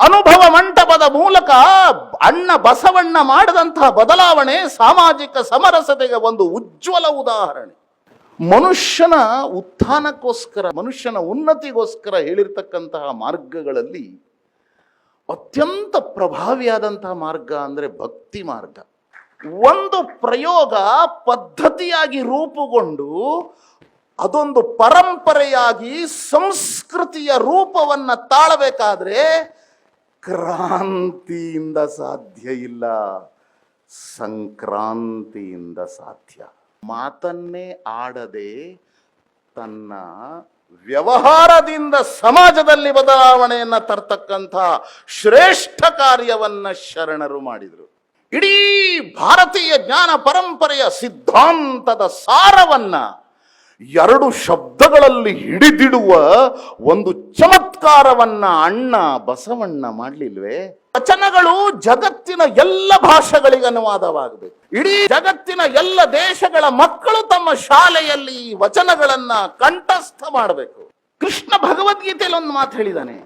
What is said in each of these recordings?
ಅನುಭವ ಮಂಟಪದ ಮೂಲಕ ಅಣ್ಣ ಬಸವಣ್ಣ ಮಾಡಿದಂತಹ ಬದಲಾವಣೆ ಸಾಮಾಜಿಕ ಸಮರಸತೆಗೆ ಒಂದು ಉಜ್ವಲ ಉದಾಹರಣೆ. ಮನುಷ್ಯನ ಉತ್ಥಾನಕ್ಕೋಸ್ಕರ, ಮನುಷ್ಯನ ಉನ್ನತಿಗೋಸ್ಕರ ಹೇಳಿರ್ತಕ್ಕಂತಹ ಮಾರ್ಗಗಳಲ್ಲಿ ಅತ್ಯಂತ ಪ್ರಭಾವಿಯಾದಂತಹ ಮಾರ್ಗ ಅಂದರೆ ಭಕ್ತಿ ಮಾರ್ಗ. ಒಂದು ಪ್ರಯೋಗ ಪದ್ಧತಿಯಾಗಿ ರೂಪುಗೊಂಡು ಅದೊಂದು ಪರಂಪರೆಯಾಗಿ ಸಂಸ್ಕೃತಿಯ ರೂಪವನ್ನು ತಾಳಬೇಕಾದ್ರೆ ಕ್ರಾಂತಿಯಿಂದ ಸಾಧ್ಯ ಇಲ್ಲ. ಸಂಕ್ರಾಂತಿಯಿಂದ ಸಾಧ್ಯ. ಮಾತನ್ನೇ ಆಡದೆ ತನ್ನ ವ್ಯವಹಾರದಿಂದ ಸಮಾಜದಲ್ಲಿ ಬದಲಾವಣೆಯನ್ನು ತರ್ತಕ್ಕಂಥ ಶ್ರೇಷ್ಠ ಕಾರ್ಯವನ್ನ ಶರಣರು ಮಾಡಿದರು. ಇಡೀ ಭಾರತೀಯ ಜ್ಞಾನ ಪರಂಪರೆಯ ಸಿದ್ಧಾಂತದ ಸಾರವನ್ನ ಎರಡು ಶಬ್ದಗಳಲ್ಲಿ ಹಿಡಿದಿಡುವ ಒಂದು ಚಮತ್ಕಾರವನ್ನ ಅಣ್ಣ ಬಸವಣ್ಣ ಮಾಡಲಿಲ್ವೇ? ವಚನಗಳು ಜಗತ್ತಿನ ಎಲ್ಲ ಭಾಷೆಗಳಿಗೆ ಅನುವಾದವಾಗಬೇಕು. ಇಡೀ ಜಗತ್ತಿನ ಎಲ್ಲ ದೇಶಗಳ ಮಕ್ಕಳು ತಮ್ಮ ಶಾಲೆಯಲ್ಲಿ ಈ ವಚನಗಳನ್ನ ಕಂಠಸ್ಥ ಮಾಡಬೇಕು. ಕೃಷ್ಣ ಭಗವದ್ಗೀತೆಯಲ್ಲಿ ಒಂದು ಮಾತು ಹೇಳಿದಾನೆ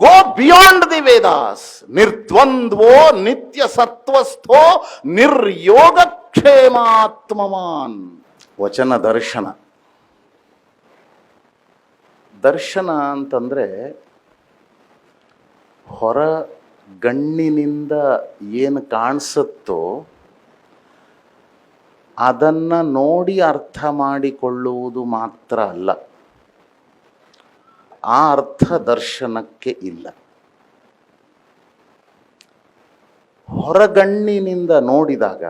ಗೋ ಬಿಯಾಂಡ್ ದಿ ವೇದಾಸ್ ನಿರ್ದ್ವಂದ್ವೋ ನಿತ್ಯ ಸತ್ವಸ್ಥೋ ನಿರ್ಯೋಗಕ್ಷೇಮಾತ್ಮವಾನ್. ವಚನ ದರ್ಶನ. ದರ್ಶನ ಅಂತಂದ್ರೆ ಹೊರ ಗಣ್ಣಿನಿಂದ ಏನು ಕಾಣಿಸುತ್ತೋ ಅದನ್ನ ನೋಡಿ ಅರ್ಥ ಮಾಡಿಕೊಳ್ಳುವುದು ಮಾತ್ರ ಅಲ್ಲ. ಆ ಅರ್ಥ ದರ್ಶನಕ್ಕೆ ಇಲ್ಲ. ಹೊರಗಣ್ಣಿನಿಂದ ನೋಡಿದಾಗ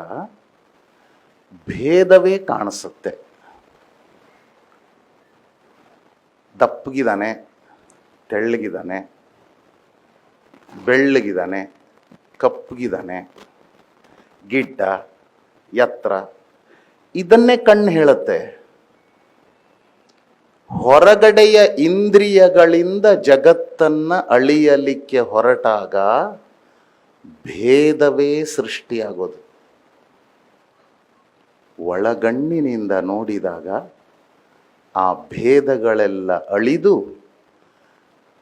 ಭೇದವೇ ಕಾಣಿಸುತ್ತೆ. ದಪ್ಪಗಿದ್ದಾನೆ, ತೆಳ್ಳಗಿದ್ದಾನೆ, ಬೆಳ್ಳಗಿದ್ದಾನೆ, ಕಪ್ಪಗಿದ್ದಾನೆ, ಗಿಡ್ಡ ಎತ್ತರ ಇದನ್ನೇ ಕಣ್ಣು ಹೇಳುತ್ತೆ. ಹೊರಗಡೆಯ ಇಂದ್ರಿಯಗಳಿಂದ ಜಗತ್ತನ್ನ ಅಳಿಯಲಿಕ್ಕೆ ಹೊರಟಾಗ ಭೇದವೇ ಸೃಷ್ಟಿಯಾಗೋದು. ಒಳಗಣ್ಣಿನಿಂದ ನೋಡಿದಾಗ ಆ ಭೇದಗಳೆಲ್ಲ ಅಳಿದು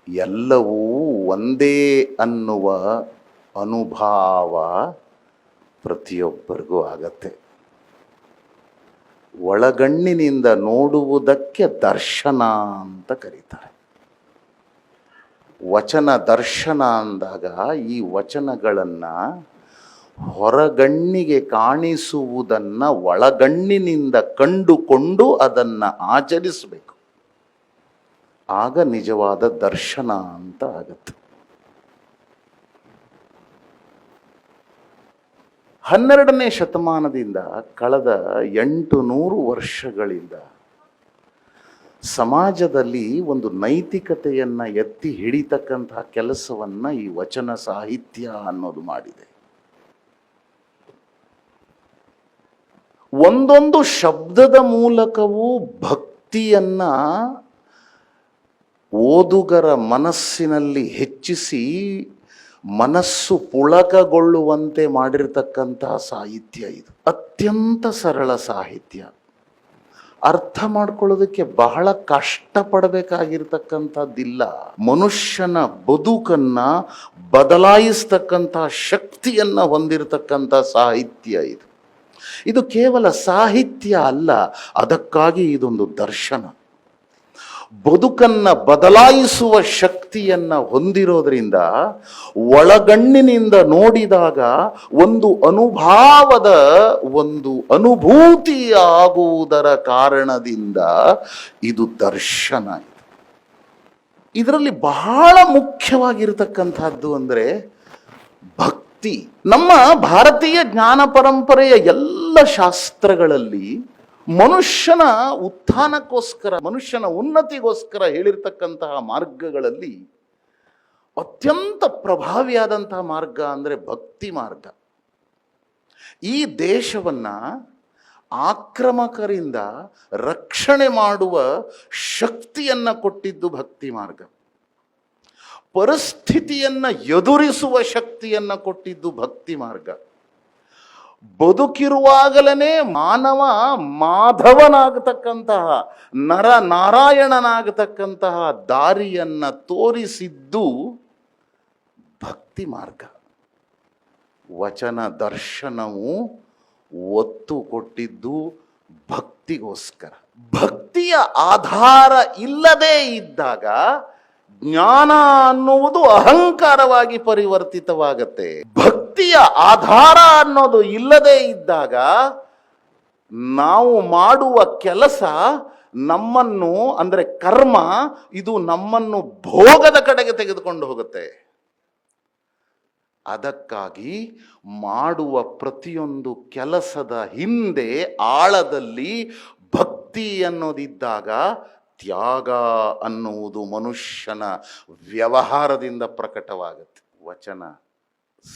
ಎಲ್ಲವೂ ಒಂದೇ ಅನ್ನುವ ಅನುಭಾವ ಪ್ರತಿಯೊಬ್ಬರಿಗೂ ಆಗತ್ತೆ. ಒಳಗಣ್ಣಿನಿಂದ ನೋಡುವುದಕ್ಕೆ ದರ್ಶನ ಅಂತ ಕರೀತಾರೆ. ವಚನ ದರ್ಶನ ಅಂದಾಗ ಈ ವಚನಗಳನ್ನು ಹೊರಗಣ್ಣಿಗೆ ಕಾಣಿಸುವುದನ್ನ ಒಳಗಣ್ಣಿನಿಂದ ಕಂಡುಕೊಂಡು ಅದನ್ನ ಆಚರಿಸಬೇಕು. ಆಗ ನಿಜವಾದ ದರ್ಶನ ಅಂತ ಆಗತ್ತೆ. ಹನ್ನೆರಡನೇ ಶತಮಾನದಿಂದ ಕಳೆದ ಎಂಟು ನೂರು ವರ್ಷಗಳಿಂದ ಸಮಾಜದಲ್ಲಿ ಒಂದು ನೈತಿಕತೆಯನ್ನ ಎತ್ತಿ ಹಿಡಿತಕ್ಕಂತಹ ಕೆಲಸವನ್ನ ಈ ವಚನ ಸಾಹಿತ್ಯ ಅನ್ನೋದು ಮಾಡಿದೆ. ಒಂದೊಂದು ಶಬ್ದದ ಮೂಲಕವೂ ಭಕ್ತಿಯನ್ನ ಓದುಗರ ಮನಸ್ಸಿನಲ್ಲಿ ಹೆಚ್ಚಿಸಿ ಮನಸ್ಸು ಪುಳಕಗೊಳ್ಳುವಂತೆ ಮಾಡಿರ್ತಕ್ಕಂತಹ ಸಾಹಿತ್ಯ ಇದು. ಅತ್ಯಂತ ಸರಳ ಸಾಹಿತ್ಯ. ಅರ್ಥ ಮಾಡ್ಕೊಳ್ಳೋದಕ್ಕೆ ಬಹಳ ಕಷ್ಟಪಡಬೇಕಾಗಿರ್ತಕ್ಕಂಥದ್ದಿಲ್ಲ. ಮನುಷ್ಯನ ಬದುಕನ್ನ ಬದಲಾಯಿಸ್ತಕ್ಕಂಥ ಶಕ್ತಿಯನ್ನ ಹೊಂದಿರತಕ್ಕಂಥ ಸಾಹಿತ್ಯ ಇದು. ಇದು ಕೇವಲ ಸಾಹಿತ್ಯ ಅಲ್ಲ, ಅದಕ್ಕಾಗಿ ಇದೊಂದು ದರ್ಶನ. ಬದುಕನ್ನ ಬದಲಾಯಿಸುವ ಶಕ್ತಿಯನ್ನ ಹೊಂದಿರೋದ್ರಿಂದ ಒಳಗಣ್ಣಿನಿಂದ ನೋಡಿದಾಗ ಒಂದು ಅನುಭಾವದ ಒಂದು ಅನುಭೂತಿ ಆಗುವುದರ ಕಾರಣದಿಂದ ಇದು ದರ್ಶನ ಇದು. ಇದರಲ್ಲಿ ಬಹಳ ಮುಖ್ಯವಾಗಿರತಕ್ಕಂಥದ್ದು ಅಂದರೆ ಭಕ್ತಿ. ನಮ್ಮ ಭಾರತೀಯ ಜ್ಞಾನ ಪರಂಪರೆಯ ಎಲ್ಲ ಶಾಸ್ತ್ರಗಳಲ್ಲಿ ಮನುಷ್ಯನ ಉತ್ಥಾನಕ್ಕೋಸ್ಕರ, ಮನುಷ್ಯನ ಉನ್ನತಿಗೋಸ್ಕರ ಹೇಳಿರ್ತಕ್ಕಂತಹ ಮಾರ್ಗಗಳಲ್ಲಿ ಅತ್ಯಂತ ಪ್ರಭಾವಿಯಾದಂತಹ ಮಾರ್ಗ ಅಂದರೆ ಭಕ್ತಿ ಮಾರ್ಗ. ಈ ದೇಶವನ್ನ ಆಕ್ರಮಕರಿಂದ ರಕ್ಷಣೆ ಮಾಡುವ ಶಕ್ತಿಯನ್ನ ಕೊಟ್ಟಿದ್ದು ಭಕ್ತಿ ಮಾರ್ಗ. ಪರಿಸ್ಥಿತಿಯನ್ನ ಎದುರಿಸುವ ಶಕ್ತಿಯನ್ನ ಕೊಟ್ಟಿದ್ದು ಭಕ್ತಿ ಮಾರ್ಗ. ಬದುಕಿರುವಾಗಲೇ ಮಾನವ ಮಾಧವನಾಗತಕ್ಕಂತಹ, ನರ ನಾರಾಯಣನಾಗತಕ್ಕಂತಹ ದಾರಿಯನ್ನ ತೋರಿಸಿದ್ದು ಭಕ್ತಿ ಮಾರ್ಗ. ವಚನ ದರ್ಶನವು ಒತ್ತು ಕೊಟ್ಟಿದ್ದು ಭಕ್ತಿಗೋಸ್ಕರ. ಭಕ್ತಿಯ ಆಧಾರ ಇಲ್ಲದೇ ಇದ್ದಾಗ ಜ್ಞಾನ ಅನ್ನುವುದು ಅಹಂಕಾರವಾಗಿ ಪರಿವರ್ತಿತವಾಗತ್ತೆ. ಭಕ್ತಿಯ ಆಧಾರ ಅನ್ನೋದು ಇಲ್ಲದೇ ಇದ್ದಾಗ ನಾವು ಮಾಡುವ ಕೆಲಸ ನಮ್ಮನ್ನು, ಅಂದರೆ ಕರ್ಮ, ಇದು ನಮ್ಮನ್ನು ಭೋಗದ ಕಡೆಗೆ ತೆಗೆದುಕೊಂಡು ಹೋಗುತ್ತೆ. ಅದಕ್ಕಾಗಿ ಮಾಡುವ ಪ್ರತಿಯೊಂದು ಕೆಲಸದ ಹಿಂದೆ ಆಳದಲ್ಲಿ ಭಕ್ತಿ ಅನ್ನೋದಿದ್ದಾಗ ತ್ಯಾಗ ಅನ್ನುವುದು ಮನುಷ್ಯನ ವ್ಯವಹಾರದಿಂದ ಪ್ರಕಟವಾಗುತ್ತೆ. ವಚನ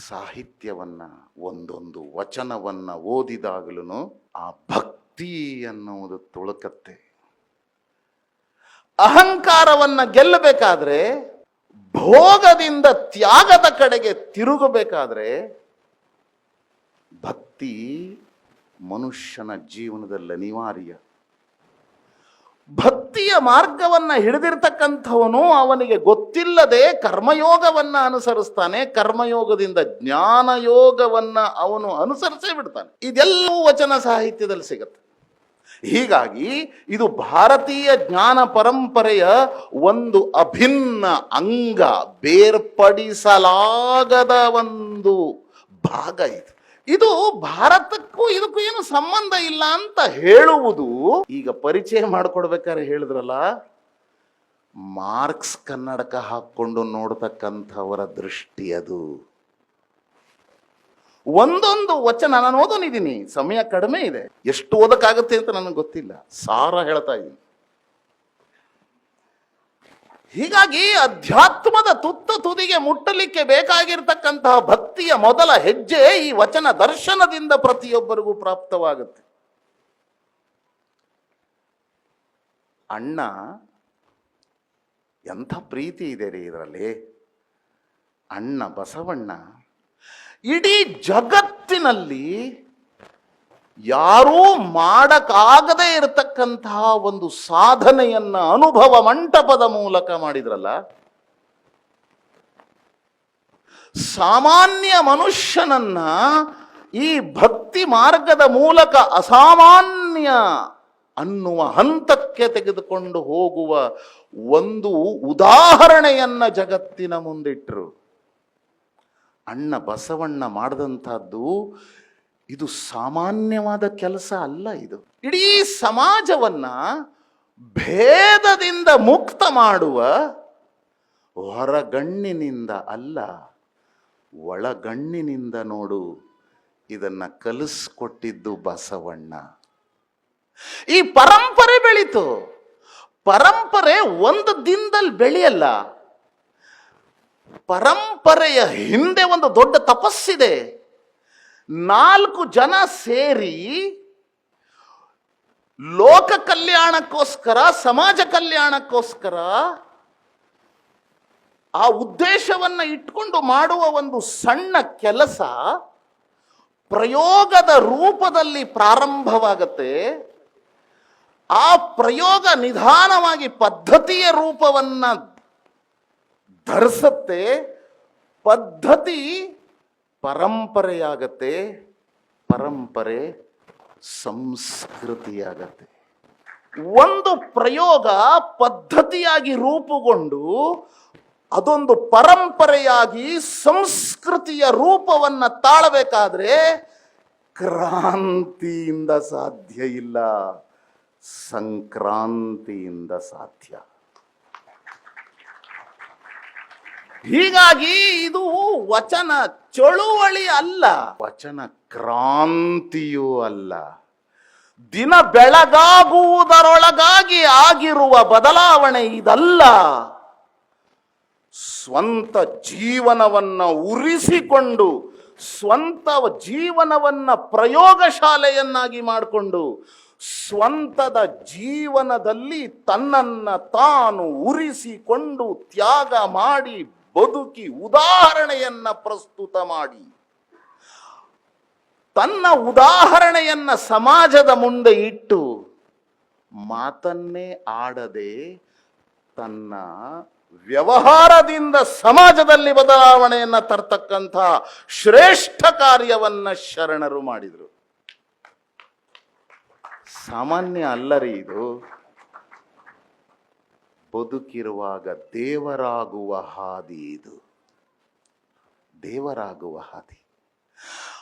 ಸಾಹಿತ್ಯವನ್ನು ಒಂದೊಂದು ವಚನವನ್ನು ಓದಿದಾಗಲೂ ಆ ಭಕ್ತಿ ಅನ್ನುವುದು ತುಳುಕತ್ತೆ. ಅಹಂಕಾರವನ್ನು ಗೆಲ್ಲಬೇಕಾದ್ರೆ, ಭೋಗದಿಂದ ತ್ಯಾಗದ ಕಡೆಗೆ ತಿರುಗಬೇಕಾದ್ರೆ, ಭಕ್ತಿ ಮನುಷ್ಯನ ಜೀವನದಲ್ಲಿ ಅನಿವಾರ್ಯ. ಭಕ್ತಿಯ ಮಾರ್ಗವನ್ನ ಹಿಡಿದಿರ್ತಕ್ಕಂಥವನು ಅವನಿಗೆ ಗೊತ್ತಿಲ್ಲದೆ ಕರ್ಮಯೋಗವನ್ನ ಅನುಸರಿಸ್ತಾನೆ, ಕರ್ಮಯೋಗದಿಂದ ಜ್ಞಾನಯೋಗವನ್ನ ಅವನು ಅನುಸರಿಸೇ ಬಿಡ್ತಾನೆ. ಇದೆಲ್ಲವೂ ವಚನ ಸಾಹಿತ್ಯದಲ್ಲಿ ಸಿಗುತ್ತೆ. ಹೀಗಾಗಿ ಇದು ಭಾರತೀಯ ಜ್ಞಾನ ಪರಂಪರೆಯ ಒಂದು ಅಭಿನ್ನ ಅಂಗ, ಬೇರ್ಪಡಿಸಲಾಗದ ಒಂದು ಭಾಗ ಇದು. ಇದು ಭಾರತಕ್ಕೂ ಇದಕ್ಕೂ ಏನು ಸಂಬಂಧ ಇಲ್ಲ ಅಂತ ಹೇಳುವುದು ಈಗ ಪರಿಚಯ ಮಾಡಿಕೊಡ್ಬೇಕಾದ್ರೆ ಹೇಳಿದ್ರಲ್ಲ, ಮಾರ್ಕ್ಸ್ ಕನ್ನಡಕ ಹಾಕ್ಕೊಂಡು ನೋಡ್ತಕ್ಕಂಥವರ ದೃಷ್ಟಿ ಅದು. ಒಂದೊಂದು ವಚನ ನಾನು ಓದೋನಿದ್ದೀನಿ, ಸಮಯ ಕಡಿಮೆ ಇದೆ. ಎಷ್ಟು ಓದಕ್ಕಾಗುತ್ತೆ ಅಂತ ನನಗೆ ಗೊತ್ತಿಲ್ಲ. ಸಾರ ಹೇಳ್ತಾ ಇದ್ದೀನಿ. ಹೀಗಾಗಿ ಅಧ್ಯಾತ್ಮದ ತುತ್ತ ತುದಿಗೆ ಮುಟ್ಟಲಿಕ್ಕೆ ಬೇಕಾಗಿರ್ತಕ್ಕಂತಹ ಭಕ್ತಿಯ ಮೊದಲ ಹೆಜ್ಜೆ ಈ ವಚನ ದರ್ಶನದಿಂದ ಪ್ರತಿಯೊಬ್ಬರಿಗೂ ಪ್ರಾಪ್ತವಾಗುತ್ತೆ. ಅಣ್ಣ, ಎಂಥ ಪ್ರೀತಿ ಇದೆ ರೀ ಇದರಲ್ಲಿ. ಅಣ್ಣ ಬಸವಣ್ಣ, ಇಡೀ ಜಗತ್ತಿನಲ್ಲಿ ಯಾರೂ ಮಾಡಕ್ಕಾಗದೇ ಇರತಕ್ಕಂತಹ ಒಂದು ಸಾಧನೆಯನ್ನ ಅನುಭವ ಮಂಟಪದ ಮೂಲಕ ಮಾಡಿದ್ರಲ್ಲ, ಸಾಮಾನ್ಯ ಮನುಷ್ಯನನ್ನ ಈ ಭಕ್ತಿ ಮಾರ್ಗದ ಮೂಲಕ ಅಸಾಮಾನ್ಯ ಅನ್ನುವ ಹಂತಕ್ಕೆ ತೆಗೆದುಕೊಂಡು ಹೋಗುವ ಒಂದು ಉದಾಹರಣೆಯನ್ನ ಜಗತ್ತಿನ ಮುಂದಿಟ್ರು. ಅಣ್ಣ ಬಸವಣ್ಣ ಮಾಡಿದಂಥದ್ದು ಇದು ಸಾಮಾನ್ಯವಾದ ಕೆಲಸ ಅಲ್ಲ ಇದು. ಇಡೀ ಸಮಾಜವನ್ನ ಭೇದದಿಂದ ಮುಕ್ತ ಮಾಡುವ ಹೊರಗಣ್ಣಿನಿಂದ ಅಲ್ಲ, ಒಳಗಣ್ಣಿನಿಂದ ನೋಡು, ಇದನ್ನ ಕಲಿಸ್ಕೊಟ್ಟಿದ್ದು ಬಸವಣ್ಣ. ಈ ಪರಂಪರೆ ಬೆಳೀತು. ಪರಂಪರೆ ಒಂದು ದಿನದಲ್ಲಿ ಬೆಳೆಯಲ್ಲ. ಪರಂಪರೆಯ ಹಿಂದೆ ಒಂದು ದೊಡ್ಡ ತಪಸ್ಸಿದೆ. ನಾಲ್ಕು ಜನ ಸೇರಿ ಲೋಕ ಕಲ್ಯಾಣಕ್ಕೋಸ್ಕರ, ಸಮಾಜ ಕಲ್ಯಾಣಕ್ಕೋಸ್ಕರ ಆ ಉದ್ದೇಶವನ್ನ ಇಟ್ಕೊಂಡು ಮಾಡುವ ಒಂದು ಸಣ್ಣ ಕೆಲಸ ಪ್ರಯೋಗದ ರೂಪದಲ್ಲಿ ಪ್ರಾರಂಭವಾಗತ್ತೆ. ಆ ಪ್ರಯೋಗ ನಿಧಾನವಾಗಿ ಪದ್ಧತಿಯ ರೂಪವನ್ನ ಧರಿಸತ್ತೆ. ಪದ್ಧತಿ ಪರಂಪರೆಯಾಗತ್ತೆ, ಪರಂಪರೆ ಸಂಸ್ಕೃತಿಯಾಗತ್ತೆ. ಒಂದು ಪ್ರಯೋಗ ಪದ್ಧತಿಯಾಗಿ ರೂಪುಗೊಂಡು ಅದೊಂದು ಪರಂಪರೆಯಾಗಿ ಸಂಸ್ಕೃತಿಯ ರೂಪವನ್ನ ತಾಳಬೇಕಾದ್ರೆ ಕ್ರಾಂತಿಯಿಂದ ಸಾಧ್ಯ ಇಲ್ಲ, ಸಂಕ್ರಾಂತಿಯಿಂದ ಸಾಧ್ಯ. ಹೀಗಾಗಿ ಇದು ವಚನ ಚಳುವಳಿ ಅಲ್ಲ. ವಚನ ಕ್ರಾಂತಿಯೂ ಅಲ್ಲ. ದಿನ ಬೆಳಗಾಗುವುದರೊಳಗಾಗಿ ಆಗಿರುವ ಬದಲಾವಣೆ ಇದಲ್ಲ. ಸ್ವಂತ ಜೀವನವನ್ನ ಉರಿಸಿಕೊಂಡು, ಸ್ವಂತ ಜೀವನವನ್ನ ಪ್ರಯೋಗಶಾಲೆಯನ್ನಾಗಿ ಮಾಡಿಕೊಂಡು, ಸ್ವಂತದ ಜೀವನದಲ್ಲಿ ತನ್ನನ್ನ ತಾನು ಉರಿಸಿಕೊಂಡು ತ್ಯಾಗ ಮಾಡಿ ಬದುಕಿ ಉದಾಹರಣೆಯನ್ನ ಪ್ರಸ್ತುತ ಮಾಡಿ. ತನ್ನ ಉದಾಹರಣೆಯನ್ನ ಸಮಾಜದ ಮುಂದೆ ಇಟ್ಟು ಮಾತನ್ನೇ ಆಡದೆ ತನ್ನ ವ್ಯವಹಾರದಿಂದ ಸಮಾಜದಲ್ಲಿ ಬದಲಾವಣೆಯನ್ನ ತರ್ತಕ್ಕಂಥ ಶ್ರೇಷ್ಠ ಕಾರ್ಯವನ್ನ ಶರಣರು ಮಾಡಿದರು. ಸಾಮಾನ್ಯ ಅಲ್ಲರಿ ಇದು. ಬದುಕಿರುವಾಗ ದೇವರಾಗುವ ಹಾದಿ ಇದು. ದೇವರಾಗುವ ಹಾದಿ.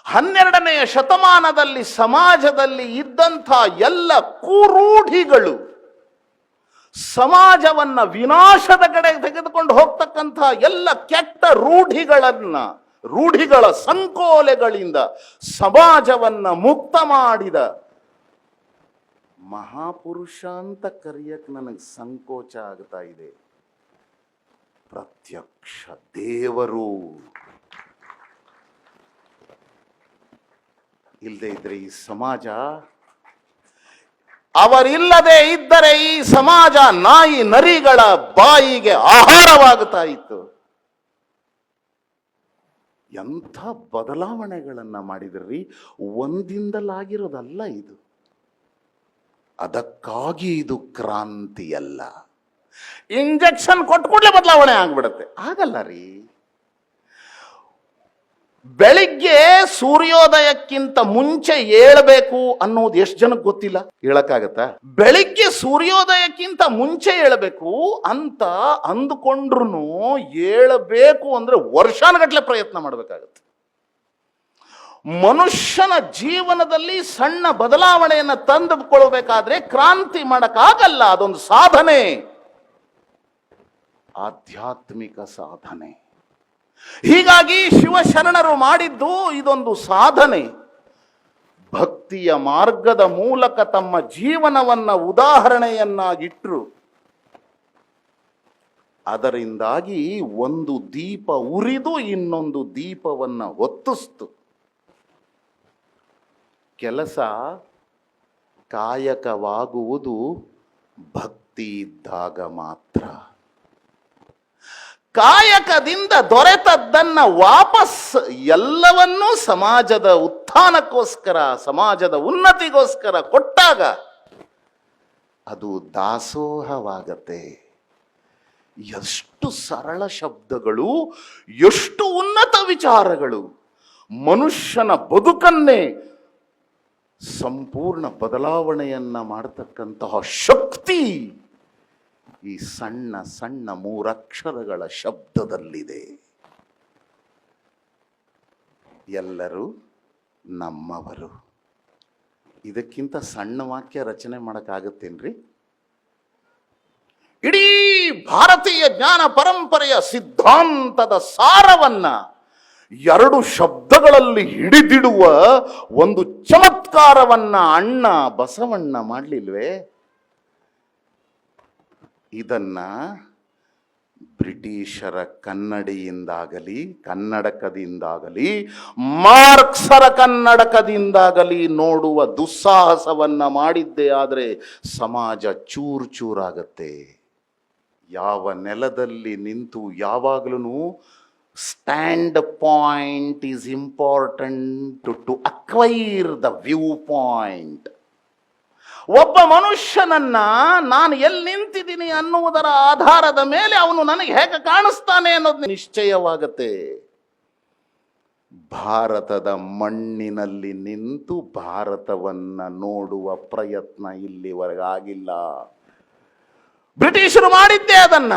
ಹನ್ನೆರಡನೆಯ ಶತಮಾನದಲ್ಲಿ ಸಮಾಜದಲ್ಲಿ ಇದ್ದಂಥ ಎಲ್ಲ ಕುರೂಢಿಗಳು ಸಮಾಜವನ್ನ ವಿನಾಶದ ಕಡೆ ತೆಗೆದುಕೊಂಡು ಹೋಗ್ತಕ್ಕಂಥ ಎಲ್ಲ ಕೆಟ್ಟ ರೂಢಿಗಳನ್ನ, ರೂಢಿಗಳ ಸಂಕೋಲೆಗಳಿಂದ ಸಮಾಜವನ್ನ ಮುಕ್ತ ಮಾಡಿದ ಮಹಾಪುರುಷ ಅಂತ ಕರೆಯಕ್ಕೆ ನನಗೆ ಸಂಕೋಚ ಆಗ್ತಾ ಇದೆ. ಪ್ರತ್ಯಕ್ಷ ದೇವರು. ಇಲ್ಲದೆ ಇದ್ರೆ ಈ ಸಮಾಜ, ಅವರಿಲ್ಲದೆ ಇದ್ದರೆ ಈ ಸಮಾಜ ನಾಯಿ ನರಿಗಳ ಬಾಯಿಗೆ ಆಹಾರವಾಗುತ್ತಾ ಇತ್ತು. ಎಂಥ ಬದಲಾವಣೆಗಳನ್ನ ಮಾಡಿದ್ರಿ? ಒಂದಿಂದಲಾಗಿರೋದಲ್ಲ ಇದು. ಅದಕ್ಕಾಗಿ ಇದು ಕ್ರಾಂತಿಯಲ್ಲ. ಇಂಜೆಕ್ಷನ್ ಕೂಡಲೇ ಬದಲಾವಣೆ ಆಗ್ಬಿಡುತ್ತೆ. ಆಗಲ್ಲ ರೀ. ಬೆಳಿಗ್ಗೆ ಸೂರ್ಯೋದಯಕ್ಕಿಂತ ಮುಂಚೆ ಏಳಬೇಕು ಅನ್ನೋದು ಎಷ್ಟು ಜನಕ್ಕೆ ಗೊತ್ತಿಲ್ಲ? ಹೇಳಕ್ಕಾಗತ್ತಾ? ಬೆಳಿಗ್ಗೆ ಸೂರ್ಯೋದಯಕ್ಕಿಂತ ಮುಂಚೆ ಏಳಬೇಕು ಅಂತ ಅಂದುಕೊಂಡ್ರು ಏಳಬೇಕು ಅಂದ್ರೆ ವರ್ಷಾನುಗಟ್ಲೆ ಪ್ರಯತ್ನ ಮಾಡಬೇಕಾಗತ್ತೆ. ಮನುಷ್ಯನ ಜೀವನದಲ್ಲಿ ಸಣ್ಣ ಬದಲಾವಣೆಯನ್ನು ತಂದುಕೊಳ್ಬೇಕಾದ್ರೆ ಕ್ರಾಂತಿ ಮಾಡಕ್ಕಾಗಲ್ಲ, ಅದೊಂದು ಸಾಧನೆ. ಆಧ್ಯಾತ್ಮಿಕ ಸಾಧನೆ. ಹೀಗಾಗಿ ಶಿವಶರಣರು ಮಾಡಿದ್ದು ಇದೊಂದು ಸಾಧನೆ. ಭಕ್ತಿಯ ಮಾರ್ಗದ ಮೂಲಕ ತಮ್ಮ ಜೀವನವನ್ನ ಉದಾಹರಣೆಯನ್ನಾಗಿಟ್ಟರು ಅದರಿಂದಾಗಿ ಒಂದು ದೀಪ ಉರಿದು ಇನ್ನೊಂದು ದೀಪವನ್ನ ಹೊತ್ತಿಸ್ತು. ಕೆಲಸ ಕಾಯಕವಾಗುವುದು ಭಕ್ತಿ ಇದ್ದಾಗ ಮಾತ್ರ. ಕಾಯಕದಿಂದ ದೊರೆತದ್ದನ್ನ ವಾಪಸ್ ಎಲ್ಲವನ್ನೂ ಸಮಾಜದ ಉತ್ಥಾನಕ್ಕೋಸ್ಕರ, ಸಮಾಜದ ಉನ್ನತಿಗೋಸ್ಕರ ಕೊಟ್ಟಾಗ ಅದು ದಾಸೋಹವಾಗತ್ತೆ. ಎಷ್ಟು ಸರಳ ಶಬ್ದಗಳು, ಎಷ್ಟು ಉನ್ನತ ವಿಚಾರಗಳು. ಮನುಷ್ಯನ ಬದುಕನ್ನೇ ಸಂಪೂರ್ಣ ಬದಲಾವಣೆಯನ್ನು ಮಾಡತಕ್ಕಂತಹ ಶಕ್ತಿ ಈ ಸಣ್ಣ ಸಣ್ಣ ಮೂರಕ್ಷರಗಳ ಶಬ್ದದಲ್ಲಿದೆ. ಎಲ್ಲರೂ ನಮ್ಮವರು. ಇದಕ್ಕಿಂತ ಸಣ್ಣ ವಾಕ್ಯ ರಚನೆ ಮಾಡೋಕ್ಕಾಗತ್ತೇನ್ರಿ? ಇಡೀ ಭಾರತೀಯ ಜ್ಞಾನ ಪರಂಪರೆಯ ಸಿದ್ಧಾಂತದ ಸಾರವನ್ನ ಎರಡು ಶಬ್ದಗಳಲ್ಲಿ ಹಿಡಿದಿಡುವ ಒಂದು ಚಮತ್ಕಾರವನ್ನ ಅಣ್ಣ ಬಸವಣ್ಣ ಮಾಡಲಿಲ್ವೇ? ಇದನ್ನ ಬ್ರಿಟಿಷರ ಕನ್ನಡಿಯಿಂದಾಗಲಿ, ಕನ್ನಡಕದಿಂದಾಗಲಿ, ಮಾರ್ಕ್ಸರ ಕನ್ನಡಕದಿಂದಾಗಲಿ ನೋಡುವ ದುಸ್ಸಾಹಸವನ್ನ ಮಾಡಿದ್ದೇ ಆದರೆ ಸಮಾಜ ಚೂರ್ ಚೂರಾಗತ್ತೆ. ಯಾವ ನೆಲದಲ್ಲಿ ನಿಂತು ಯಾವಾಗಲೂ standpoint is important to acquire the viewpoint ಒಬ್ಬ ಮನುಷ್ಯನನ್ನ ನಾನು ಎಲ್ಲಿ ನಿಂತಿದ್ದೀನಿ ಅನ್ನುವುದರ ಆಧಾರದ ಮೇಲೆ ಅವನು ನನಗೆ ಹೇಗೆ ಕಾಣಿಸ್ತಾನೆ ಅನ್ನೋದು ನಿಶ್ಚಯವಾಗತ್ತೆ. ಭಾರತದ ಮಣ್ಣಿನಲ್ಲಿ ನಿಂತು ಭಾರತವನ್ನ ನೋಡುವ ಪ್ರಯತ್ನ ಇಲ್ಲಿವರೆಗಾಗಿಲ್ಲ. ಬ್ರಿಟಿಷರು ಮಾಡಿದ್ದೇ ಅದನ್ನ.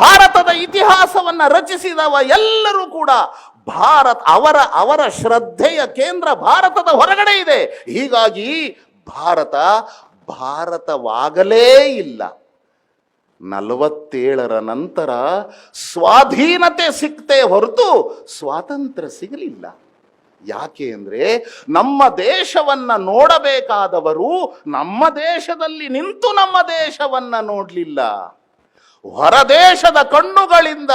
ಭಾರತದ ಇತಿಹಾಸವನ್ನ ರಚಿಸಿದವ ಎಲ್ಲರೂ ಕೂಡ ಭಾರತ, ಅವರ ಅವರ ಶ್ರದ್ಧೆಯ ಕೇಂದ್ರ ಭಾರತದ ಹೊರಗಡೆ ಇದೆ. ಹೀಗಾಗಿ ಭಾರತ ಭಾರತವಾಗಲೇ ಇಲ್ಲ. ನಲವತ್ತೇಳರ ನಂತರ ಸ್ವಾಧೀನತೆ ಸಿಕ್ತೆ ಹೊರತು ಸ್ವಾತಂತ್ರ್ಯ ಸಿಗಲಿಲ್ಲ. ಯಾಕೆ ಅಂದ್ರೆ ನಮ್ಮ ದೇಶವನ್ನ ನೋಡಬೇಕಾದವರು ನಮ್ಮ ದೇಶದಲ್ಲಿ ನಿಂತು ನಮ್ಮ ದೇಶವನ್ನ ನೋಡಲಿಲ್ಲ. ಹೊರದೇಶದ ಕಣ್ಣುಗಳಿಂದ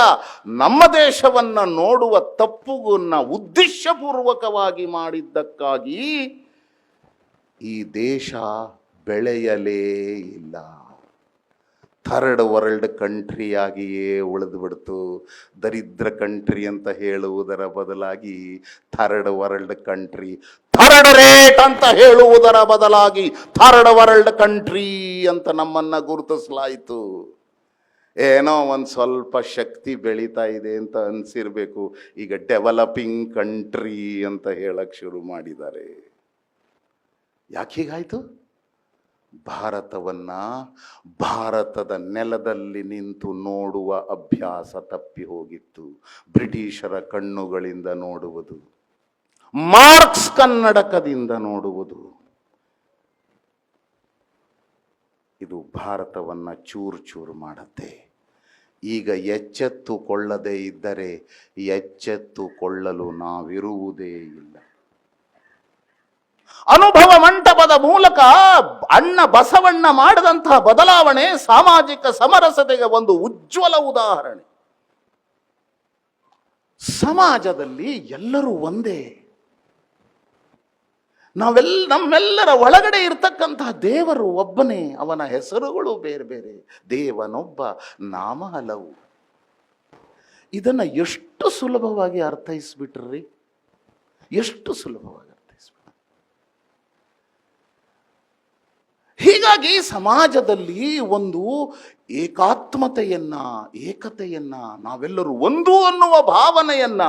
ನಮ್ಮ ದೇಶವನ್ನ ನೋಡುವ ತಪ್ಪುಗನ್ನ ಉದ್ದೇಶಪೂರ್ವಕವಾಗಿ ಮಾಡಿದ್ದಕ್ಕಾಗಿ ಈ ದೇಶ ಬೆಳೆಯಲೇ ಇಲ್ಲ. ಥರ್ಡ್ ವರ್ಲ್ಡ್ ಕಂಟ್ರಿಯಾಗಿಯೇ ಉಳಿದು ಬಿಡ್ತು. ದರಿದ್ರ ಕಂಟ್ರಿ ಅಂತ ಹೇಳುವುದರ ಬದಲಾಗಿ third world country third rate ಅಂತ ಹೇಳುವುದರ ಬದಲಾಗಿ ಥರ್ಡ್ ವರ್ಲ್ಡ್ ಕಂಟ್ರಿ ಅಂತ ನಮ್ಮನ್ನ ಗುರುತಿಸಲಾಯಿತು. ಏನೋ ಒಂದು ಸ್ವಲ್ಪ ಶಕ್ತಿ ಬೆಳೀತಾ ಇದೆ ಅಂತ ಅನಿಸಿರ್ಬೇಕು. ಈಗ ಡೆವಲಪಿಂಗ್ ಕಂಟ್ರಿ ಅಂತ ಹೇಳಕ್ಕೆ ಶುರು ಮಾಡಿದ್ದಾರೆ. ಯಾಕೆ ಹೀಗಾಯಿತು? ಭಾರತವನ್ನು ಭಾರತದ ನೆಲದಲ್ಲಿ ನಿಂತು ನೋಡುವ ಅಭ್ಯಾಸ ತಪ್ಪಿ ಹೋಗಿತ್ತು. ಬ್ರಿಟಿಷರ ಕಣ್ಣುಗಳಿಂದ ನೋಡುವುದು, ಮಾರ್ಕ್ಸ್ ಕನ್ನಡಕದಿಂದ ನೋಡುವುದು. ಇದು ಭಾರತವನ್ನು ಚೂರು ಚೂರು ಮಾಡುತ್ತೆ. ಈಗ ಎಚ್ಚೆತ್ತುಕೊಳ್ಳದೇ ಇದ್ದರೆ ಎಚ್ಚೆತ್ತುಕೊಳ್ಳಲು ನಾವಿರುವುದೇ ಇಲ್ಲ. ಅನುಭವ ಮಂಟಪದ ಮೂಲಕ ಅಣ್ಣ ಬಸವಣ್ಣ ಮಾಡಿದಂತಹ ಬದಲಾವಣೆ ಸಾಮಾಜಿಕ ಸಮರಸತೆಗೆ ಒಂದು ಉಜ್ವಲ ಉದಾಹರಣೆ. ಸಮಾಜದಲ್ಲಿ ಎಲ್ಲರೂ ಒಂದೇ. ನಾವೆಲ್ಲ ನಮ್ಮೆಲ್ಲರ ಒಳಗಡೆ ಇರ್ತಕ್ಕಂತಹ ದೇವರು ಒಬ್ಬನೇ, ಅವನ ಹೆಸರುಗಳು ಬೇರೆ ಬೇರೆ. ದೇವನೊಬ್ಬ ನಾಮ ಹಲವು ಇದನ್ನು ಎಷ್ಟು ಸುಲಭವಾಗಿ ಅರ್ಥೈಸ್ಬಿಟ್ರಿ? ಎಷ್ಟು ಸುಲಭವಾಗಿ ಅರ್ಥೈಸ್ಬಿಟ್ರಿ? ಹೀಗಾಗಿ ಸಮಾಜದಲ್ಲಿ ಒಂದು ಏಕಾತ್ಮತೆಯನ್ನ, ಏಕತೆಯನ್ನ ನಾವೆಲ್ಲರೂ ಒಂದು ಅನ್ನುವ ಭಾವನೆಯನ್ನ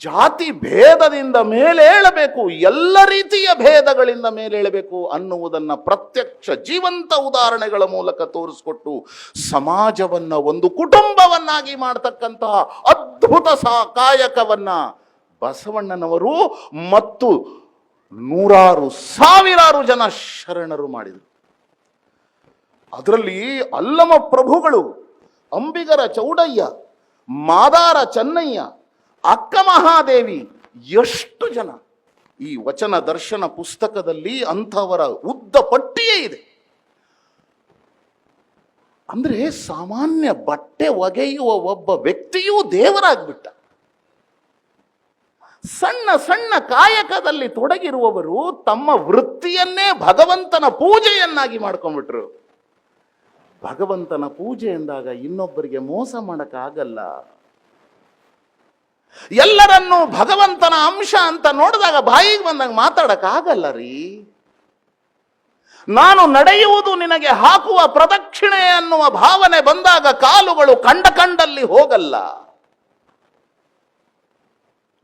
ಜಾತಿ ಭೇದದಿಂದ ಮೇಲೇಳಬೇಕು ಎಲ್ಲ ರೀತಿಯ ಭೇದಗಳಿಂದ ಮೇಲೇಳಬೇಕು ಅನ್ನುವುದನ್ನ ಪ್ರತ್ಯಕ್ಷ ಜೀವಂತ ಉದಾಹರಣೆಗಳ ಮೂಲಕ ತೋರಿಸ್ಕೊಟ್ಟು ಸಮಾಜವನ್ನ ಒಂದು ಕುಟುಂಬವನ್ನಾಗಿ ಮಾಡತಕ್ಕಂತಹ ಅದ್ಭುತ ಸಾ ಕಾಯಕವನ್ನ ಬಸವಣ್ಣನವರು ಮತ್ತು ನೂರಾರು ಸಾವಿರಾರು ಜನ ಶರಣರು ಮಾಡಿದರು. ಅದರಲ್ಲಿ ಅಲ್ಲಮ ಪ್ರಭುಗಳು ಅಂಬಿಗರ ಚೌಡಯ್ಯ, ಮಾದಾರ ಚೆನ್ನಯ್ಯ ಅಕ್ಕ ಮಹಾದೇವಿ ಎಷ್ಟು ಜನ? ಈ ವಚನ ದರ್ಶನ ಪುಸ್ತಕದಲ್ಲಿ ಅಂಥವರ ಉದ್ದ ಪಟ್ಟಿಯೇ ಇದೆ. ಅಂದ್ರೆ ಸಾಮಾನ್ಯ ಬಟ್ಟೆ ಒಗೆಯುವ ಒಬ್ಬ ವ್ಯಕ್ತಿಯೂ ದೇವರಾಗ್ಬಿಟ್ಟ. ಸಣ್ಣ ಸಣ್ಣ ಕಾಯಕದಲ್ಲಿ ತೊಡಗಿರುವವರು ತಮ್ಮ ವೃತ್ತಿಯನ್ನೇ ಭಗವಂತನ ಪೂಜೆಯನ್ನಾಗಿ ಮಾಡ್ಕೊಂಡ್ಬಿಟ್ರು. ಭಗವಂತನ ಪೂಜೆ ಎಂದಾಗ ಇನ್ನೊಬ್ಬರಿಗೆ ಮೋಸ ಮಾಡಕ್ಕಾಗಲ್ಲ. ಎಲ್ಲರನ್ನೂ ಭಗವಂತನ ಅಂಶ ಅಂತ ನೋಡಿದಾಗ ಬಾಯಿಗೆ ಬಂದಾಗ ಮಾತಾಡಕ್ಕಾಗಲ್ಲ ರೀ ನಾನು ನಡೆಯುವುದು ನಿನಗೆ ಹಾಕುವ ಪ್ರದಕ್ಷಿಣೆ ಅನ್ನುವ ಭಾವನೆ ಬಂದಾಗ ಕಾಲುಗಳು ಕಂಡ ಕಂಡಲ್ಲಿ ಹೋಗಲ್ಲ.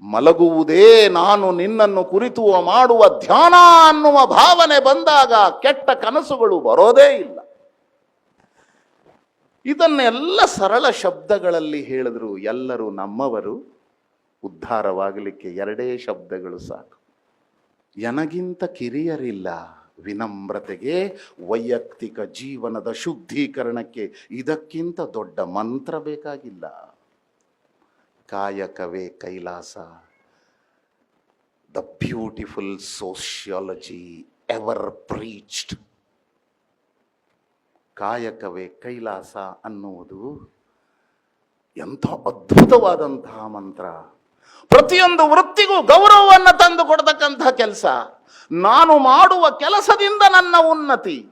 ಮಲಗುವುದೇ ನಾನು ನಿನ್ನನ್ನು ಕುರಿತು ಮಾಡುವ ಧ್ಯಾನ ಅನ್ನುವ ಭಾವನೆ ಬಂದಾಗ ಕೆಟ್ಟ ಕನಸುಗಳು ಬರೋದೇ ಇಲ್ಲ. ಇದನ್ನೆಲ್ಲ ಸರಳ ಶಬ್ದಗಳಲ್ಲಿ ಹೇಳಿದ್ರು ಎಲ್ಲರೂ ನಮ್ಮವರು. ಉದ್ಧಾರವಾಗಲಿಕ್ಕೆ ಎರಡೇ ಶಬ್ದಗಳು ಸಾಕು. ನನಗಿಂತ ಕಿರಿಯರಿಲ್ಲ, ವಿನಮ್ರತೆಗೆ ವೈಯಕ್ತಿಕ ಜೀವನದ ಶುದ್ಧೀಕರಣಕ್ಕೆ ಇದಕ್ಕಿಂತ ದೊಡ್ಡ ಮಂತ್ರ ಬೇಕಾಗಿಲ್ಲ. ಕಾಯಕವೇ Kailasa, the beautiful sociology ever preached. ಕಾಯಕವೇ ಕೈಲಾಸ ಅನ್ನುವುದು ಎಂಥ ಅದ್ಭುತವಾದಂತಹ ಮಂತ್ರ. ಪ್ರತಿಯೊಂದು ವೃತ್ತಿಗೂ ಗೌರವವನ್ನು ತಂದು ಕೊಡ್ತಕ್ಕಂತಹ ಕೆಲಸ. ನಾನು ಮಾಡುವ ಕೆಲಸದಿಂದ ನನ್ನ ಉನ್ನತಿ.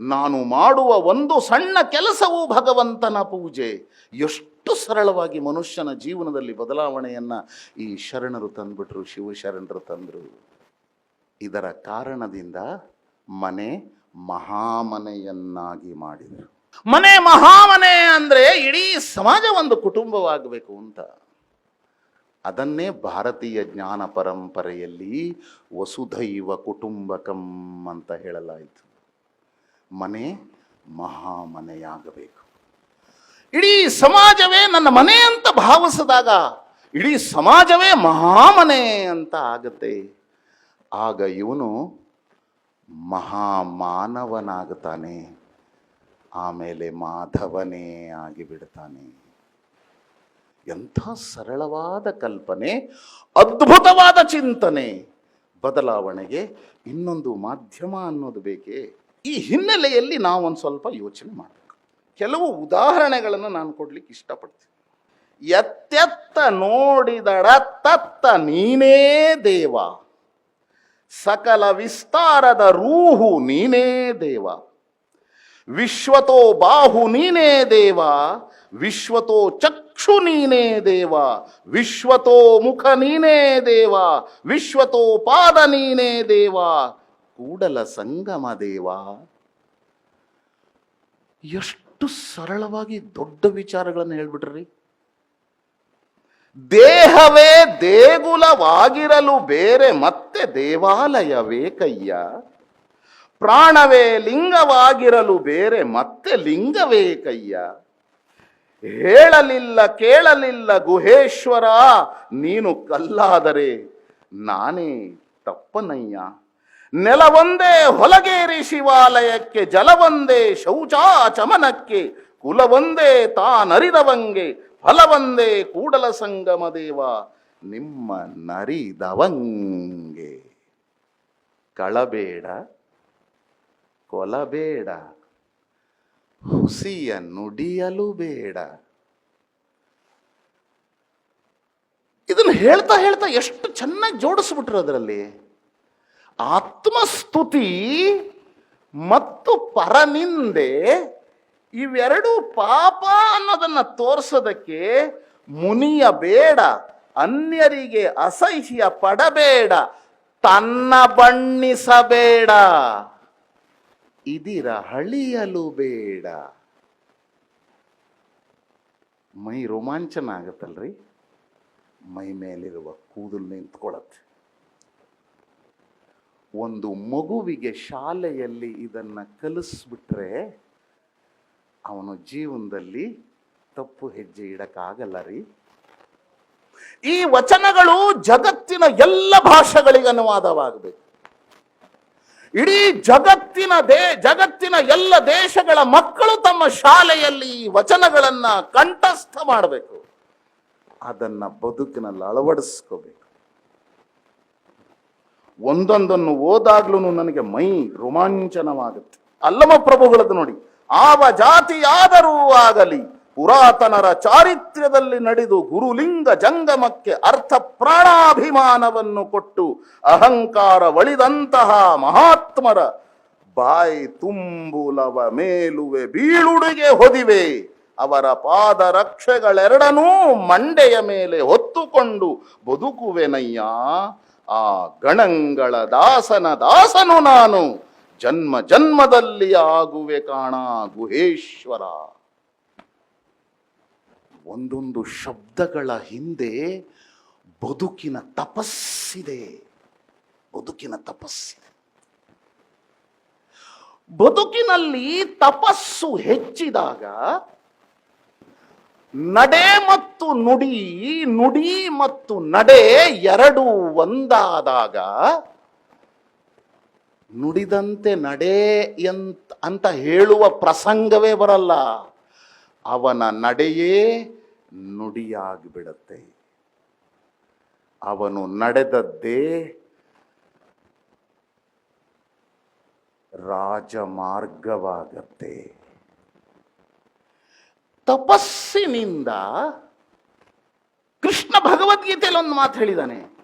ನಾನು ಮಾಡುವ ಒಂದು ಸಣ್ಣ ಕೆಲಸವೂ ಭಗವಂತನ ಪೂಜೆ. ಎಷ್ಟು ಸರಳವಾಗಿ ಮನುಷ್ಯನ ಜೀವನದಲ್ಲಿ ಬದಲಾವಣೆಯನ್ನು ಈ ಶರಣರು ತಂದ್ಬಿಟ್ರು, ಶಿವಶರಣರು ತಂದ್ರು. ಇದರ ಕಾರಣದಿಂದ ಮನೆ ಮಹಾಮನೆಯನ್ನಾಗಿ ಮಾಡಿದರು. ಮನೆ ಮಹಾಮನೆ ಅಂದ್ರೆ ಇಡೀ ಸಮಾಜ ಒಂದು ಕುಟುಂಬವಾಗಬೇಕು ಅಂತ. ಅದನ್ನೇ ಭಾರತೀಯ ಜ್ಞಾನ ಪರಂಪರೆಯಲ್ಲಿ ವಸುಧೈವ ಕುಟುಂಬಕಂ ಅಂತ ಹೇಳಲಾಯಿತು. ಮನೆ ಮಹಾಮನೆಯಾಗಬೇಕು. ಇಡೀ ಸಮಾಜವೇ ನನ್ನ ಮನೆ ಅಂತ ಭಾವಿಸಿದಾಗ ಇಡೀ ಸಮಾಜವೇ ಮಹಾಮನೆ ಅಂತ ಆಗತ್ತೆ. ಆಗ ಇವನು ಮಹಾಮಾನವನಾಗುತ್ತಾನೆ ಆಮೇಲೆ ಮಾಧವನೇ ಆಗಿಬಿಡ್ತಾನೆ. ಎಂಥ ಸರಳವಾದ ಕಲ್ಪನೆ, ಅದ್ಭುತವಾದ ಚಿಂತನೆ. ಬದಲಾವಣೆಗೆ ಇನ್ನೊಂದು ಮಾಧ್ಯಮ ಅನ್ನೋದು ಬೇಕೇ? ಈ ಹಿನ್ನೆಲೆಯಲ್ಲಿ ನಾವೊಂದು ಸ್ವಲ್ಪ ಯೋಚನೆ ಮಾಡಬೇಕು. ಕೆಲವು ಉದಾಹರಣೆಗಳನ್ನು ನಾನು ಕೊಡ್ಲಿಕ್ಕೆ ಇಷ್ಟಪಡ್ತೀನಿ. ಎತ್ತೆತ್ತ ನೋಡಿದಡ ತತ್ತ ನೀನೇ ದೇವ. ಸಕಲ ವಿಸ್ತಾರದ ರೂಹು ನೀನೇ ದೇವ. ವಿಶ್ವತೋ ಬಾಹು ನೀನೇ ದೇವ. ವಿಶ್ವತೋ ಚಕ್ಷು ನೀನೇ ದೇವ, ವಿಶ್ವತೋ ಮುಖ ನೀನೇ ದೇವ, ವಿಶ್ವತೋ ಪಾದ ನೀನೇ ದೇವ, ಕೂಡಲ ಸಂಗಮ ದೇವ. ಎಷ್ಟು ಸರಳವಾಗಿ ದೊಡ್ಡ ವಿಚಾರಗಳನ್ನು ಹೇಳ್ಬಿಟ್ರಿ. ದೇಹವೇ ದೇಗುಲವಾಗಿರಲು ಬೇರೆ ಮತ್ತೆ ದೇವಾಲಯವೇ ಕಯ್ಯ. ಪ್ರಾಣವೇ ಲಿಂಗವಾಗಿರಲು ಬೇರೆ ಮತ್ತೆ ಲಿಂಗವೇ ಕಯ್ಯ. ಹೇಳಲಿಲ್ಲ, ಕೇಳಲಿಲ್ಲ, ಗುಹೇಶ್ವರ, ನೀನು ಕಲ್ಲಾದರೆ ನಾನೇ ತಪ್ಪನಯ್ಯ. ನೆಲವೊಂದೇ ಹೊಲಗೇರಿ ಶಿವಾಲಯಕ್ಕೆ ಜಲವೊಂದೇ ಶೌಚಾಚಮನಕ್ಕೆ ಕುಲವೊಂದೇ ತಾನರಿದವಂಗೆ ಫಲವೊಂದೇ ಕೂಡಲ ಸಂಗಮ ದೇವ, ನಿಮ್ಮ ನರಿದವಂಗೆ. ಕಳಬೇಡ, ಕೊಲಬೇಡ. ಹುಸಿಯ ನುಡಿಯಲು ಬೇಡ. ಇದನ್ನು ಹೇಳ್ತಾ ಹೇಳ್ತಾ ಎಷ್ಟು ಚೆನ್ನಾಗಿ ಜೋಡಿಸ್ಬಿಟ್ರು ಅದರಲ್ಲಿ. ಆತ್ಮಸ್ತುತಿ ಮತ್ತು ಪರನಿಂದೆ ಇವೆರಡೂ ಪಾಪ ಅನ್ನೋದನ್ನ ತೋರಿಸೋದಕ್ಕೆ ಮುನಿಯ ಬೇಡ, ಅನ್ಯರಿಗೆ ಅಸಹ್ಯ ಪಡಬೇಡ, ತನ್ನ ಬಣ್ಣಿಸಬೇಡ. ಇದಿರ ಹಳಿಯಲು ಬೇಡ. ಮೈ ರೋಮಾಂಚನ ಆಗತ್ತಲ್ರಿ? ಮೈ ಮೇಲಿರುವ ಕೂದಲು ನಿಂತ್ಕೊಳತ್ತೆ. ಒಂದು ಮಗುವಿಗೆ ಶಾಲೆಯಲ್ಲಿ ಇದನ್ನ ಕಲಿಸ್ಬಿಟ್ರೆ ಅವನು ಜೀವನದಲ್ಲಿ ತಪ್ಪು ಹೆಜ್ಜೆ ಇಡಕ್ಕಾಗಲ್ಲ ರೀ. ಈ ವಚನಗಳು ಜಗತ್ತಿನ ಎಲ್ಲ ಭಾಷೆಗಳಿಗೆ ಅನುವಾದವಾಗಬೇಕು. ಇಡೀ ಜಗತ್ತಿನ ದೇ, ಜಗತ್ತಿನ ಎಲ್ಲ ದೇಶಗಳ ಮಕ್ಕಳು ತಮ್ಮ ಶಾಲೆಯಲ್ಲಿ ಈ ವಚನಗಳನ್ನ ಕಂಠಸ್ಥ ಮಾಡಬೇಕು. ಅದನ್ನ ಬದುಕಿನಲ್ಲಿ ಅಳವಡಿಸ್ಕೋಬೇಕು. ಒಂದೊಂದನ್ನು ಓದಾಗ್ಲೂ ನನಗೆ ಮೈ ರೋಮಾಂಚನವಾಗುತ್ತೆ. ಅಲ್ಲಮ ಪ್ರಭುಗಳದ್ದು ನೋಡಿ, ಆವ ಜಾತಿಯಾದರೂ ಆಗಲಿ ಪುರಾತನರ ಚಾರಿತ್ರ್ಯದಲ್ಲಿ ನಡೆದು ಗುರುಲಿಂಗ ಜಂಗಮಕ್ಕೆ ಅರ್ಥ ಪ್ರಾಣಾಭಿಮಾನವನ್ನು ಕೊಟ್ಟು ಅಹಂಕಾರ ಒಳಿದಂತಹ ಮಹಾತ್ಮರ ಬಾಯಿ ತುಂಬುಲವ ಮೇಲುವೆ ಬೀಳುಡಿಗೆ ಹೊದಿವೆ. ಅವರ ಪಾದ ರಕ್ಷೆಗಳೆರಡನೂ ಮಂಡೆಯ ಮೇಲೆ ಹೊತ್ತುಕೊಂಡು ಬದುಕುವೆನಯ್ಯ ಆ ಗಣಂಗಳ ದಾಸನ ದಾಸನು ನಾನು. ಜನ್ಮ ಜನ್ಮದಲ್ಲಿ ಆಗುವೆ ಕಾಣ ಗುಹೇಶ್ವರ. ಒಂದೊಂದು ಶಬ್ದಗಳ ಹಿಂದೆ ಬದುಕಿನ ತಪಸ್ಸಿದೆ. ಬದುಕಿನ ತಪಸ್ಸಿದೆ. ಬದುಕಿನಲ್ಲಿ ತಪಸ್ಸು ಹೆಚ್ಚಿದಾಗ ನಡೆ ಮತ್ತು ನುಡಿ ನುಡಿ ಮತ್ತು ನಡೆ ಎರಡು ಒಂದಾದಾಗ ನುಡಿದಂತೆ ನಡೆ ಎಂತ ಅಂತ ಹೇಳುವ ಪ್ರಸಂಗವೇ ಬರಲ್ಲ. ಅವನ ನಡೆಯೇ ನುಡಿಯಾಗಿಬಿಡತ್ತೆ. ಅವನು ನಡೆದದ್ದೇ ರಾಜಮಾರ್ಗವಾಗತ್ತೆ. ತಪಸ್ಸಿನಿಂದ ಕೃಷ್ಣ ಭಗವದ್ಗೀತೆಯಲ್ಲಿ ಒಂದು ಮಾತು ಹೇಳಿದಾನೆ.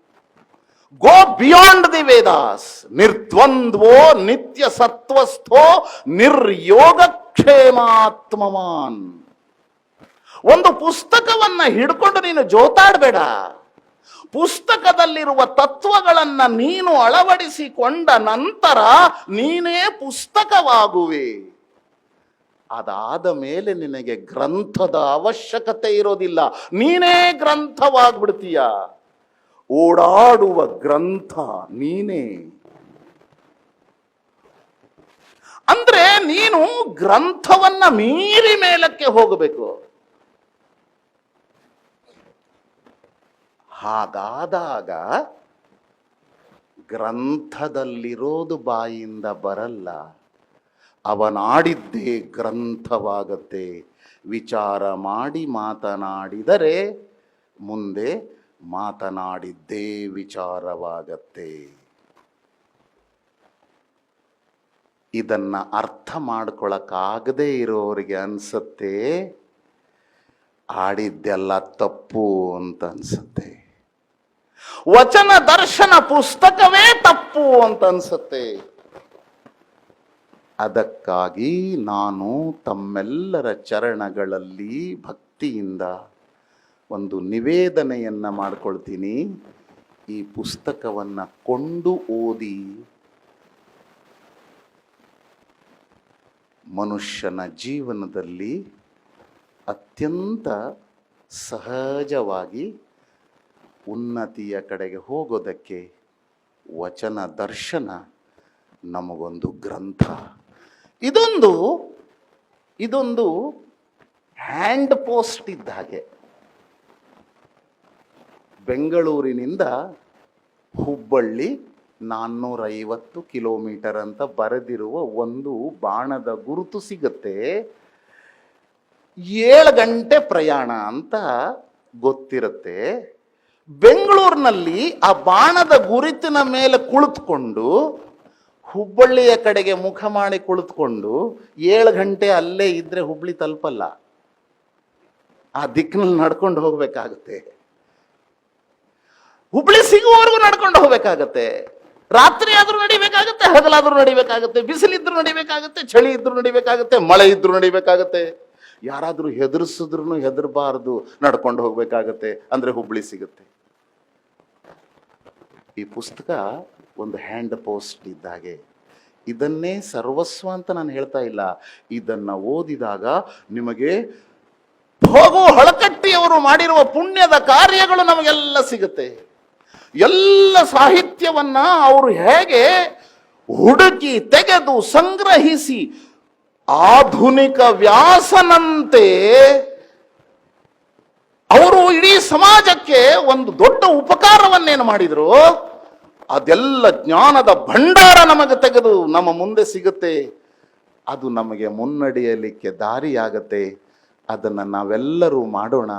ಗೋ ಬಿಯಾಂಡ್ ದಿ ವೇದಾಸ್ ನಿರ್ದ್ವಂದ್ವೋ ನಿತ್ಯ ಸತ್ವಸ್ಥೋ ನಿರ್ಯೋಗಕ್ಷೇಮಾತ್ಮವಾನ್. ಒಂದು ಪುಸ್ತಕವನ್ನ ಹಿಡ್ಕೊಂಡು ನೀನು ಜೋತಾಡಬೇಡ. ಪುಸ್ತಕದಲ್ಲಿರುವ ತತ್ವಗಳನ್ನ ನೀನು ಅಳವಡಿಸಿಕೊಂಡ ನಂತರ ನೀನೇ ಪುಸ್ತಕವಾಗುವೆ. ಅದಾದ ಮೇಲೆ ನಿನಗೆ ಗ್ರಂಥದ ಅವಶ್ಯಕತೆ ಇರೋದಿಲ್ಲ. ನೀನೇ ಗ್ರಂಥವಾಗ್ಬಿಡ್ತೀಯ. ಓಡಾಡುವ ಗ್ರಂಥ ನೀನೇ. ಅಂದ್ರೆ ನೀನು ಗ್ರಂಥವನ್ನ ಮೀರಿ ಮೇಲಕ್ಕೆ ಹೋಗಬೇಕು. ಹಾಗಾದಾಗ ಗ್ರಂಥದಲ್ಲಿರೋದು ಬಾಯಿಂದ ಬರಲ್ಲ. ಅವನಾಡಿದ್ದೇ ಗ್ರಂಥವಾಗತ್ತೆ. ವಿಚಾರ ಮಾಡಿ ಮಾತನಾಡಿದರೆ ಮುಂದೆ ಮಾತನಾಡಿದ್ದೇ ವಿಚಾರವಾಗತ್ತೆ. ಇದನ್ನು ಅರ್ಥ ಮಾಡ್ಕೊಳಕ್ಕಾಗದೇ ಇರೋರಿಗೆ ಅನ್ಸತ್ತೆ. ಆಡಿದ್ದೆಲ್ಲ ತಪ್ಪು ಅಂತ ಅನ್ಸುತ್ತೆ. ವಚನ ದರ್ಶನ ಪುಸ್ತಕವೇ ತಪ್ಪು ಅಂತ ಅನ್ಸುತ್ತೆ. ಅದಕ್ಕಾಗಿ ನಾನು ತಮ್ಮೆಲ್ಲರ ಚರಣಗಳಲ್ಲಿ ಭಕ್ತಿಯಿಂದ ಒಂದು ನಿವೇದನೆಯನ್ನ ಮಾಡ್ಕೊಳ್ತೀನಿ. ಈ ಪುಸ್ತಕವನ್ನ ಕೊಂಡು ಓದಿ ಮನುಷ್ಯನ ಜೀವನದಲ್ಲಿ ಅತ್ಯಂತ ಸಹಜವಾಗಿ ಉನ್ನತಿಯ ಕಡೆಗೆ ಹೋಗೋದಕ್ಕೆ ವಚನ ದರ್ಶನ ನಮಗೊಂದು ಗ್ರಂಥ. ಇದೊಂದು ಇದೊಂದು ಹ್ಯಾಂಡ್ ಪೋಸ್ಟ್ ಇದ್ದ ಹಾಗೆ. ಬೆಂಗಳೂರಿನಿಂದ ಹುಬ್ಬಳ್ಳಿ ನಾನ್ನೂರೈವತ್ತು ಕಿಲೋಮೀಟರ್ ಅಂತ ಬರೆದಿರುವ ಒಂದು ಬಾಣದ ಗುರುತು ಸಿಗುತ್ತೆ. ಏಳು ಗಂಟೆ ಪ್ರಯಾಣ ಅಂತ ಗೊತ್ತಿರುತ್ತೆ. ಬೆಂಗಳೂರಿನಲ್ಲಿ ಆ ಬಾಣದ ಗುರುತಿನ ಮೇಲೆ ಕುಳಿತುಕೊಂಡು ಹುಬ್ಬಳ್ಳಿಯ ಕಡೆಗೆ ಮುಖ ಮಾಡಿ ಕುಳಿತುಕೊಂಡು ಏಳು ಗಂಟೆ ಅಲ್ಲೇ ಇದ್ದರೆ ಹುಬ್ಳಿ ತಲುಪಲ್ಲ. ಆ ದಿಕ್ಕಿನಲ್ಲಿ ನಡ್ಕೊಂಡು ಹೋಗ್ಬೇಕಾಗತ್ತೆ. ಹುಬ್ಳಿ ಸಿಗುವವರೆಗೂ ನಡ್ಕೊಂಡು ಹೋಗ್ಬೇಕಾಗತ್ತೆ. ರಾತ್ರಿ ಆದ್ರೂ ನಡಿಬೇಕಾಗತ್ತೆ, ಹಗಲಾದ್ರೂ ನಡಿಬೇಕಾಗತ್ತೆ, ಬಿಸಿಲಿದ್ರು ನಡಿಬೇಕಾಗತ್ತೆ, ಚಳಿ ಇದ್ರೂ ನಡಿಬೇಕಾಗತ್ತೆ, ಮಳೆ ಇದ್ರೂ ನಡಿಬೇಕಾಗತ್ತೆ. ಯಾರಾದರೂ ಹೆದರ್ಸಿದ್ರು ಹೆದರಬಾರ್ದು, ನಡ್ಕೊಂಡು ಹೋಗ್ಬೇಕಾಗತ್ತೆ, ಅಂದ್ರೆ ಹುಬ್ಳಿ ಸಿಗುತ್ತೆ. ಈ ಪುಸ್ತಕ ಒಂದು ಹ್ಯಾಂಡ್ ಪೋಸ್ಟ್ ಇದ್ದಾಗೆ. ಇದನ್ನೇ ಸರ್ವಸ್ವ ಅಂತ ನಾನು ಹೇಳ್ತಾ ಇಲ್ಲ. ಇದನ್ನ ಓದಿದಾಗ ನಿಮಗೆ ಹೋಗು ಹಳಕಟ್ಟಿಯವರು ಮಾಡಿರುವ ಪುಣ್ಯದ ಕಾರ್ಯಗಳು ನಮಗೆಲ್ಲ ಸಿಗುತ್ತೆ. ಎಲ್ಲ ಸಾಹಿತ್ಯವನ್ನ ಅವರು ಹೇಗೆ ಹುಡುಕಿ, ತೆಗೆದು, ಸಂಗ್ರಹಿಸಿ ಆಧುನಿಕ ವ್ಯಾಸನಂತೆ ಅವರು ಇಡೀ ಸಮಾಜಕ್ಕೆ ಒಂದು ದೊಡ್ಡ ಉಪಕಾರವನ್ನೇನು ಮಾಡಿದ್ರು? ಅದೆಲ್ಲ ಜ್ಞಾನದ ಭಂಡಾರ ನಮಗೆ ತೆಗೆದು ನಮ್ಮ ಮುಂದೆ ಸಿಗುತ್ತೆ. ಅದು ನಮಗೆ ಮುನ್ನಡೆಯಲಿಕ್ಕೆ ದಾರಿಯಾಗತ್ತೆ. ಅದನ್ನು ನಾವೆಲ್ಲರೂ ಮಾಡೋಣ.